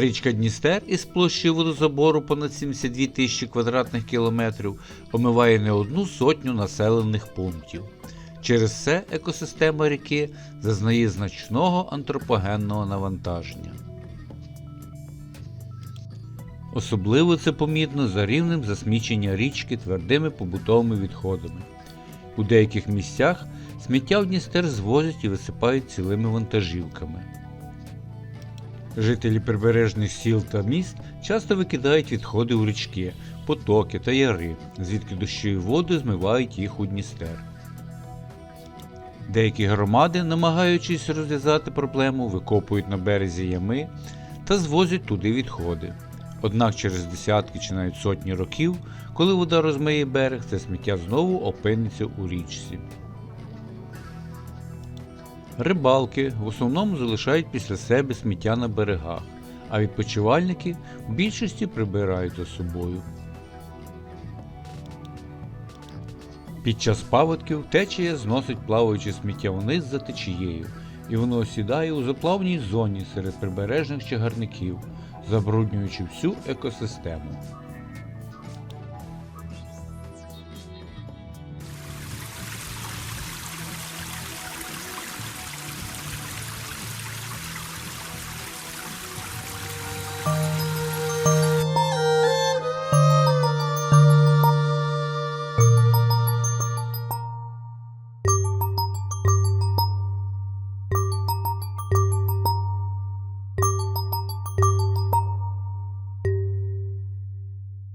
Річка Дністер із площею водозабору понад 72 тисячі квадратних кілометрів омиває не одну сотню населених пунктів. Через це екосистема ріки зазнає значного антропогенного навантаження. Особливо це помітно за рівнем засмічення річки твердими побутовими відходами. У деяких місцях сміття в Дністер звозять і висипають цілими вантажівками. Жителі прибережних сіл та міст часто викидають відходи у річки, потоки та яри, звідки дощові води змивають їх у Дністер. Деякі громади, намагаючись розв'язати проблему, викопують на березі ями та звозять туди відходи. Однак через десятки чи навіть сотні років, коли вода розмиє берег, це сміття знову опиниться у річці. Рибалки в основному залишають після себе сміття на берегах, а відпочивальники в більшості прибирають за собою. Під час паводків течія зносить плаваюче сміття вниз за течією, і воно осідає у заплавній зоні серед прибережних чагарників, забруднюючи всю екосистему.